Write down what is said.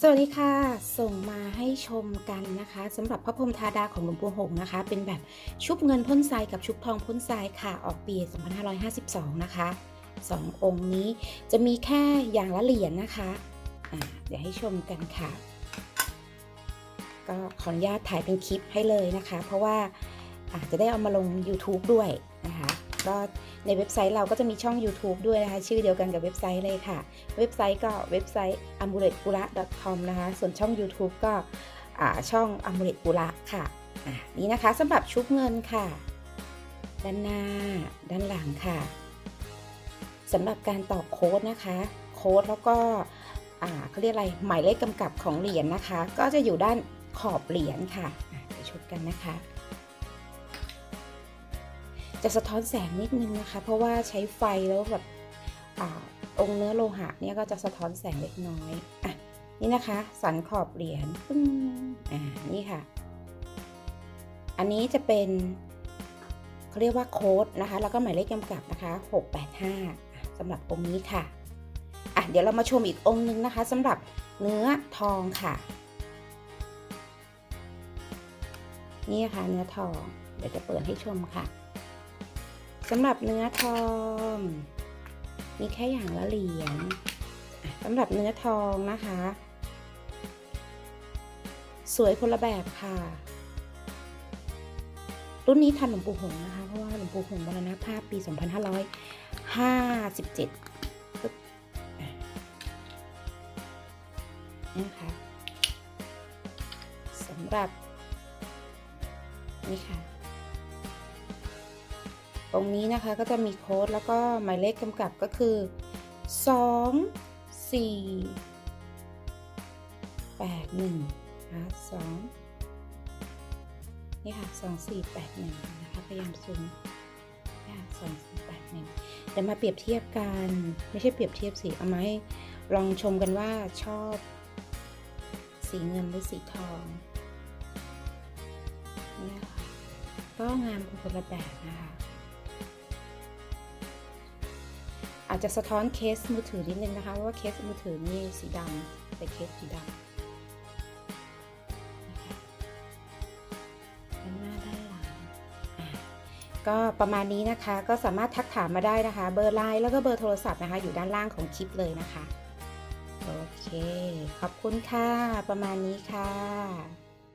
สวัสดีค่ะ ส่งมาให้ชมกันนะคะสำหรับพระพรหมธาดาของหลวงปู่หงส์นะคะ เป็นแบบชุบเงินพ่นทรายกับชุบทองพ่นทรายค่ะออกปี 2552 นะคะสององค์นี้จะมีแค่อย่างละเหรียญนะคะอ่าเดี๋ยวให้ชมกันค่ะ ก็ขออนุญาตถ่ายเป็นคลิปให้เลยนะคะ เพราะว่าอาจจะได้เอามาลง YouTube ด้วยนะคะ ก็ในเว็บไซต์เราก็จะมีช่อง YouTube ด้วยนะคะ ชื่อเดียวกันกับเว็บไซต์เลยค่ะ เว็บไซต์ก็เว็บไซต์ a m u l e t g u r a com นะคะ ส่วนช่อง YouTube ก็ช่อง a m u l e t g u r a ค่ะนี่นะคะสำหรับชุบเงินค่ะ ด้านหน้า ด้านหลังค่ะสำหรับการตอกโค้ดนะคะ โค้ดแล้วก็เขาเรียกอะไรหมายเลขกำกับของเหรียญนะคะ ก็จะอยู่ด้านขอบเหรียญค่ะอะไปชุบกันนะคะ จะสะท้อนแสงนิดนึงนะคะ เพราะว่าใช้ไฟแล้วแบบอองค์เนื้อโลหะเนี่ยก็จะสะท้อนแสงเล็กน้อยอะนี่นะคะ สันขอบเหรียญปึ้งอ่านี่ค่ะ อันนี้จะเป็นเขาเรียกว่าโค้ดนะคะ แล้วก็หมายเลขกำกับนะคะ 685อะสำหรับองค์นี้ค่ะอะ เดี๋ยวเรามาชมอีกองค์นึงนะคะสำหรับเนื้อทองค่ะ นี่ค่ะเนื้อทอง เดี๋ยวจะเปิดให้ชมค่ะ สำหรับเนื้อทอง มีแค่อย่างละเหรียญสำหรับเนื้อทองนะคะ สวยคนละแบบค่ะ รุ่นนี้ทันหลวงปู่หงนะคะ เพราะว่าหลวงปู่หงมรณภาพปี 2557ปึ๊บอะนี่นะคะสำหรับ นี่ค่ะ ตรงนี้นะคะก็จะมีโค้ดแล้วก็หมายเลขกำกับก็คือ 2 4 8 1นะคะ2นี่ค่ะ 2 4 8 1 นะคะ พยายามซูมนี่ค่ะ2 4 8 1 เดี๋ยวมาเปรียบเทียบกัน ไม่ใช่เปรียบเทียบสิ เอามาให้ลองชมกันว่าชอบ สีเงินหรือสีทองนี่ค่ะก็งามคนละแบบนะคะ อาจจะสะท้อนเคสมือถือนิดนึงนะคะ ว่าเคสมือถือนี่สีดำแต่เคสสีดำนะคะด้านหน้าด้านหลังก็ประมาณนี้นะคะก็สามารถทักถามมาได้นะคะ เบอร์ไลน์แล้วก็เบอร์โทรศัพท์นะคะ อยู่ด้านล่างของคลิปเลยนะคะ โอเค ขอบคุณค่ะ ประมาณนี้ค่ะ